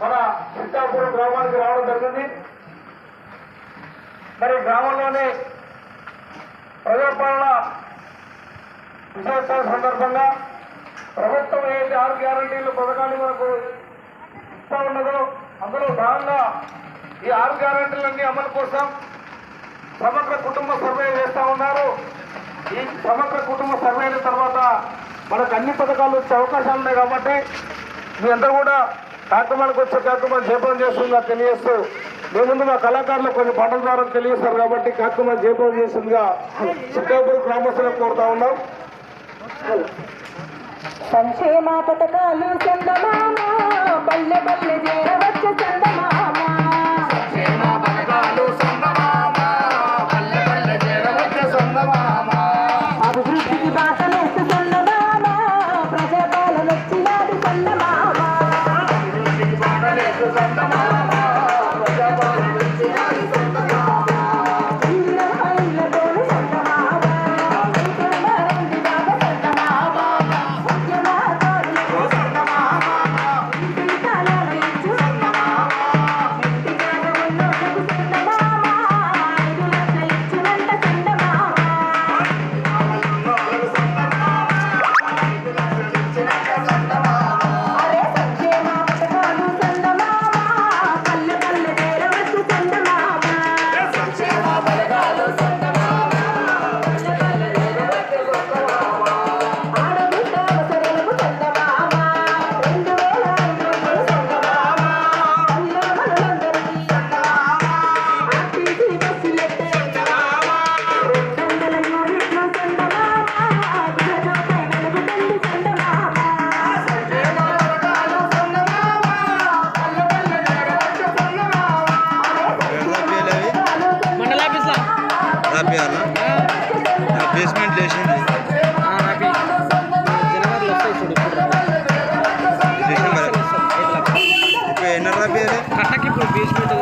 మన చిత్తాపురం గ్రామానికి రావడం జరిగింది. మరి గ్రామంలోనే ప్రజాపాలన విశేషాల సందర్భంగా ప్రభుత్వం ఏంటి ఆరు గ్యారంటీలు పథకాన్ని మనకు ఇస్తా ఉన్నదో అందులో భాగంగా ఈ ఆరు గ్యారంటీలన్నీ అమలు కోసం సమగ్ర కుటుంబ సర్వే చేస్తా ఉన్నారు. ఈ సమగ్ర కుటుంబ సర్వే అయిన తర్వాత మనకు అన్ని పథకాలు వచ్చే అవకాశాలు ఉన్నాయి కాబట్టి మీ అందరూ కూడా కార్యక్రమానికి వచ్చే కార్యక్రమాలు జయపం చేస్తుందిగా తెలియజేస్తూ మీ ముందు మా కళాకారులు కొన్ని పాటల ద్వారా తెలియజేస్తారు కాబట్టి కార్యక్రమాలు జయపం చేస్తుందిగా చిట్టాపురం గ్రామస్తులకు కోరుతా ఉన్నాం. సంక్షేమ పథకాలు చందమామ బల్లె పల్లె Santa María. రాపియాలా బేస్మెంట్ లేచింది. డిసెంబర్ ఇప్పుడు. ఎన్నర రాపియాలి కట్టకి ఇప్పుడు బేస్మెంట్